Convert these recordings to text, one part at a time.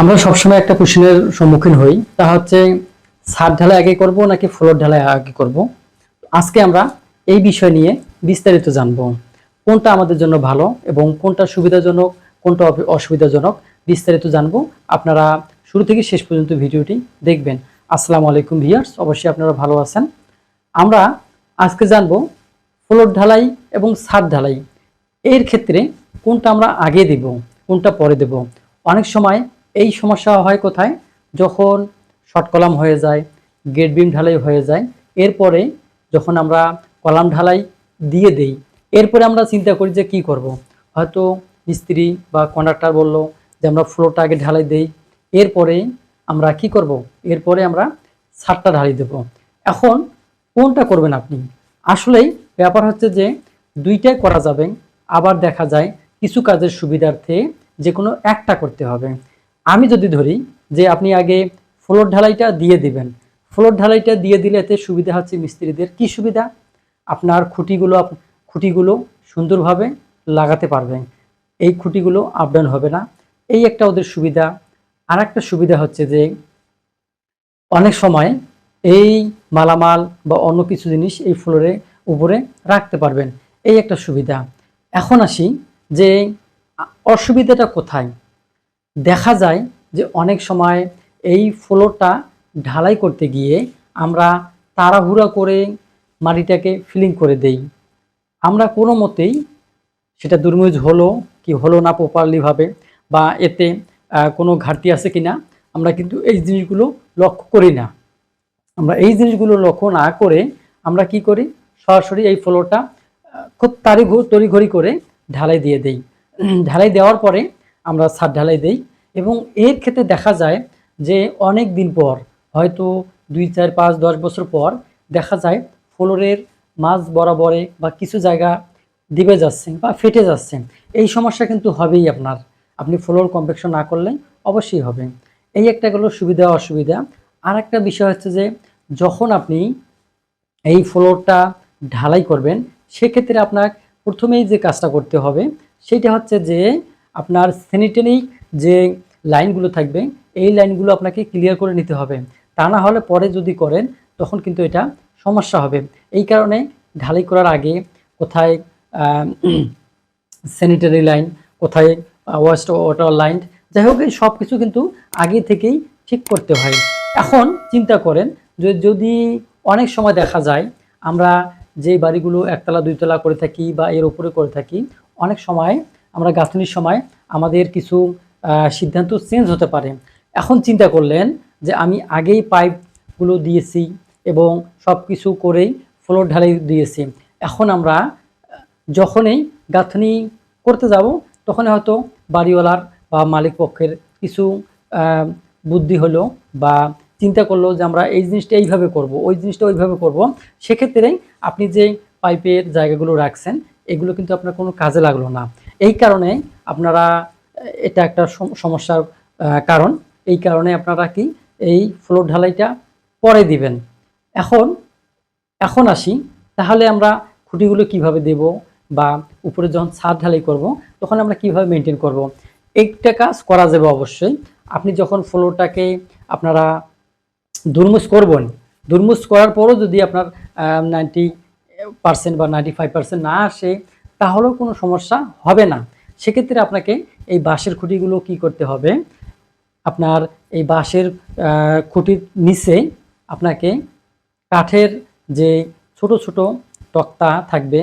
আমরা সবসময় একটা কোশ্চেনের সম্মুখীন হই। তা হচ্ছে ছাদ ঢালাই আগে করব নাকি ফ্লোর ঢালাই আগে করব? আজকে আমরা এই বিষয় নিয়ে বিস্তারিত জানব। কোনটা আমাদের জন্য ভালো এবং কোনটা সুবিধাজনক, কোনটা অসুবিধাজনক বিস্তারিত জানব। আপনারা শুরু থেকে শেষ পর্যন্ত ভিডিওটি দেখবেন। আসসালামু আলাইকুম ভিয়ার্স অবশ্যই আপনারা ভালো আছেন। আমরা আজকে জানব ফ্লোর ঢালাই এবং ছাদ ঢালাই। এর ক্ষেত্রে কোনটা আমরা আগে দেব, কোনটা পরে দেব? অনেক সময় এই সমস্যা হয় কোথায় যখন শর্ট কলাম হয়ে যায় গেট বিম ঢালাই হয়ে যায়, এরপরে যখন আমরা কলাম ঢালাই দিয়ে দেই, এরপরে আমরা চিন্তা করি যে কি করব। হয়তো মিস্ত্রি বা কন্ডাক্টর বলল যে আমরা ফ্লোরটা আগে ঢালাই দেই, এরপরে আমরা কি করব। এরপরে আমরা ছাদটা ঢালাই দেব এখন কোনটা করবেন আপনি আসলেই ব্যাপার হচ্ছে যে দুইটাই করা যাবে, আবার দেখা যায় কিছু কাজের সুবিধার্থে যে কোনো একটা করতে হবে আমি যদি ধরি যে আপনি আগে ফ্লোর ঢালাইটা দিয়ে দিবেন। ফ্লোর ঢালাইটা দিয়ে দিলে এতে সুবিধা হচ্ছে মিস্ত্রিদের। কি সুবিধা? আপনার খুঁটিগুলো খুঁটিগুলো সুন্দরভাবে লাগাতে পারবেন। এই খুঁটিগুলো আপ ডাউন হবে না। এই একটা ওদের সুবিধা। আর একটা সুবিধা হচ্ছে যে অনেক সময় এই মালামাল বা অন্য কিছু জিনিস এই ফ্লোরে উপরে রাখতে পারবেন। এই একটা সুবিধা। এখন আসি যে অসুবিধাটা কোথায়? দেখা যায় যে অনেক সময় এই ফ্লোরটা ঢালাই করতে গিয়ে আমরা তাড়াহুড়া করে মাটিটাকে ফিলিং করে দেই। আমরা কোনো মতেই সেটা দুর্মুজ হলো কি হলো না প্রপারলিভাবে বা এতে কোনো ঘাটতি আছে কিনা, আমরা কিন্তু এই জিনিসগুলো লক্ষ্য করি না। আমরা এই জিনিসগুলো লক্ষ্য না করে আমরা কি করি? সরাসরি এই ফ্লোরটা খুব তাড়ি তড়িঘড়ি করে ঢালাই দিয়ে দেই। ঢালাই দেওয়ার পরে আমরা ছাদ ঢালাই দেই এবং এর ক্ষেত্রে দেখা যায় যে অনেক দিন পর, হয়তো দুই, চার, পাঁচ, দশ বছর পর দেখা যায় ফ্লোরের মাঝ বরাবরে বা কিছু জায়গা দিবে যাচ্ছে বা ফেটে যাচ্ছে এই সমস্যা কিন্তু হবেই আপনার। আপনি ফ্লোর কম্পেকশন না করলে অবশ্যই হবে। এই একটা গেলো সুবিধা, অসুবিধা। আর একটা বিষয় হচ্ছে যে যখন আপনি এই ফ্লোরটা ঢালাই করবেন, সেক্ষেত্রে আপনার প্রথমেই যে কাজটা করতে হবে, সেটা হচ্ছে যে আপনার স্যানিটারি যে লাইনগুলো থাকবে, এই লাইনগুলো আপনাকে ক্লিয়ার করে নিতে হবে। তা না হলে পরে যদি করেন, তখন কিন্তু এটা সমস্যা হবে। এই কারণে ঢালাই করার আগে কোথায় স্যানিটারি লাইন, কোথায় ওয়েস্ট ওয়াটার লাইন, যাই হোক, এই সব কিছু কিন্তু আগে থেকেই ঠিক করতে হয়। এখন চিন্তা করেন যে যদি অনেক সময় দেখা যায়, আমরা যে বাড়িগুলো একতলা, দুইতলা করে থাকি বা এর উপরে করে থাকি, অনেক সময় আমরা গাঁথনির সময় আমাদের কিছু সিদ্ধান্ত চেঞ্জ হতে পারে। এখন চিন্তা করলেন যে আমি আগেই পাইপগুলো দিয়েছি এবং সব কিছু করেই ফ্লোর ঢালাই দিয়েছি। এখন আমরা যখনই গাঁথনি করতে যাব তখন হয়তো বাড়িওয়ালার বা মালিক পক্ষের কিছু বুদ্ধি হলো বা চিন্তা করল যে আমরা এই জিনিসটা এইভাবে করব, ওই জিনিসটা ওইভাবে করব। সেক্ষেত্রে আপনি যে পাইপের জায়গাগুলো রাখছেন, এগুলো কিন্তু আপনার কোনো কাজে লাগল না। এই কারণে আপনারা, এটা একটা সম- সমস্যার কারণ। এই কারণে আপনারা কি এই ফ্লোর ঢালাইটা পরে দিবেন। এখন এখন আসি, তাহলে আমরা খুঁটিগুলো কীভাবে দেব বা উপরে যখন ছাদ ঢালাই করব, তখন আমরা কীভাবে মেনটেন করব? একটা কাজ করা যাবে অবশ্যই। আপনি যখন ফ্লোরটাকে আপনারা দুর্মুজ করবেন, দুর্মুজ করার পরও যদি আপনার নাইনটি পার্সেন্ট বা নাইনটি ফাইভ পার্সেন্ট না আসে তাহলেও কোনো সমস্যা হবে না। সেক্ষেত্রে আপনাকে এই বাঁশের খুঁটিগুলো কি করতে হবে? আপনার এই বাঁশের খুঁটির নিচে আপনাকে কাঠের যে ছোট ছোট তক্তা থাকবে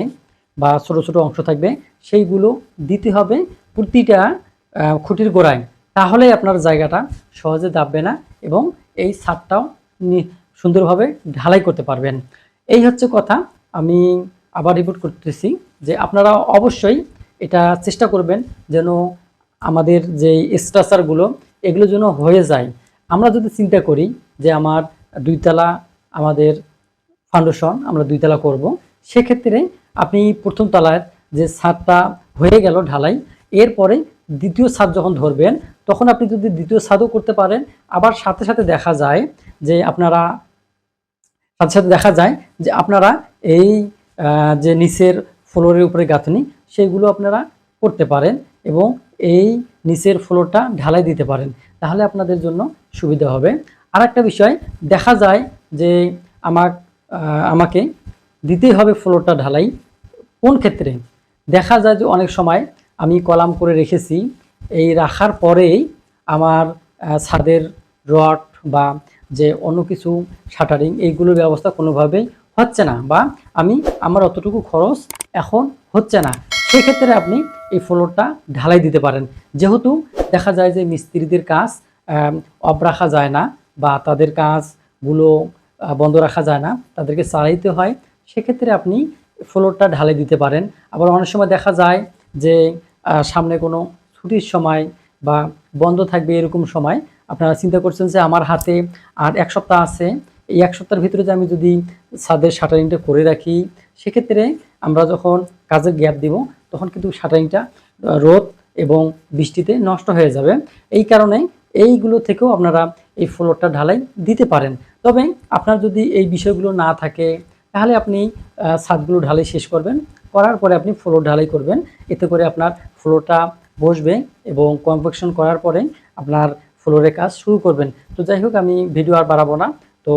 বা ছোট ছোট অংশ থাকবে, সেইগুলো দিতে হবে প্রতিটা খুঁটির গোড়ায়। তাহলে আপনার জায়গাটা সহজে দাববে না এবং এই ছাদটাও সুন্দরভাবে ঢালাই করতে পারবেন। এই হচ্ছে কথা। আমি আবার রিপোর্ট করতেছি যে আপনারা অবশ্যই এটা চেষ্টা করবেন যেন আমাদের যে স্ট্রাকচারগুলো এগুলো যেন হয়ে যায়। আমরা যদি চিন্তা করি যে আমার দুইতলা আমাদের ফাউন্ডেশন আমরা দুইতলা করব, সেক্ষেত্রে আপনি প্রথম তলার যে ছাদটা হয়ে গেল ঢালাই, এরপরে দ্বিতীয় ছাদ যখন ধরবেন, তখন আপনি যদি দ্বিতীয় ছাদও করতে পারেন, আবার সাথে সাথে দেখা যায় যে আপনারা, সাথে সাথে দেখা যায় যে আপনারা এই যে নিচের ফ্লোরের উপরে গাঁথনি সেইগুলো আপনারা করতে পারেন এবং এই নিচের ফ্লোরটা ঢালাই দিতে পারেন। তাহলে আপনাদের জন্য সুবিধা হবে। আর একটা বিষয়, দেখা যায় যে আমার আমাকে দিতেই হবে ফ্লোরটা ঢালাই। কোন ক্ষেত্রে? দেখা যায় যে অনেক সময় আমি কলাম করে রেখেছি, এই রাখার পরেই আমার ছাদের রড বা যে অন্য কিছু শাটারিং, এইগুলোর ব্যবস্থা কোনোভাবেই হচ্ছে না বা আমি আমার অতটুকু খরচ এখন হচ্ছে না। সেক্ষেত্রে আপনি এই ফ্লোরটা ঢালাই দিতে পারেন। যেহেতু দেখা যায় যে মিস্ত্রিদের কাজ অফ রাখা যায় না বা তাদের কাজগুলো বন্ধ রাখা যায় না, তাদেরকে চালাইতে হয়। সেক্ষেত্রে আপনি ফ্লোরটা ঢালাই দিতে পারেন। আবার অনেক সময় দেখা যায় যে সামনে কোনো ছুটির সময় বা বন্ধ থাকবে এরকম সময়, আপনারা চিন্তা করছেন যে আমার হাতে আর এক সপ্তাহ আছে এই এক সপ্তাহের ভিতরে যে আমি যদি ছাদের শাটারিংটা করে রাখি, সেক্ষেত্রে আমরা যখন কাজের গ্যাপ দিব, তখন কিন্তু শাটারিংটা রোদ এবং বৃষ্টিতে নষ্ট হয়ে যাবে। এই কারণে এইগুলো থেকেও আপনারা এই ফ্লোরটা ঢালাই দিতে পারেন। তবে আপনার যদি এই বিষয়গুলো না থাকে, তাহলে আপনি ছাদগুলো ঢালাই শেষ করবেন। করার পরে আপনি ফ্লোর ঢালাই করবেন। এতে করে আপনার ফ্লোরটা বসবে এবং কনভেকশন করার পরে আপনার ফ্লোরে কাজ শুরু করবেন। তো যাই হোক, আমি ভিডিও আর বাড়াবো না। তো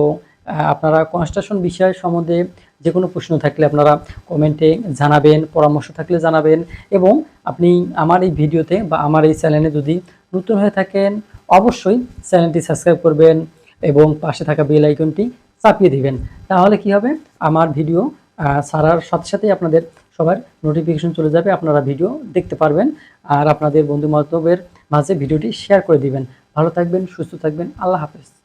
আপনারা কনস্ট্রাকশন বিষয় সম্বন্ধে যে কোনো প্রশ্ন থাকলে আপনারা কমেন্টে জানাবেন, পরামর্শ থাকলে জানাবেন এবং আপনি আমার এই ভিডিওতে বা আমার এই চ্যানেলে যদি নতুন হয়ে থাকেন, অবশ্যই চ্যানেলটি সাবস্ক্রাইব করবেন এবং পাশে থাকা বেল আইকনটি চাপিয়ে দিবেন। তাহলে কি হবে? আমার ভিডিও ছাড়ার সাথে সাথেই আপনাদের সবার নোটিফিকেশন চলে যাবে, আপনারা ভিডিও দেখতে পারবেন আর আপনাদের বন্ধু বান্ধবের মাঝে ভিডিওটি শেয়ার করে দিবেন। ভালো থাকবেন, সুস্থ থাকবেন, আল্লাহ হাফেজ।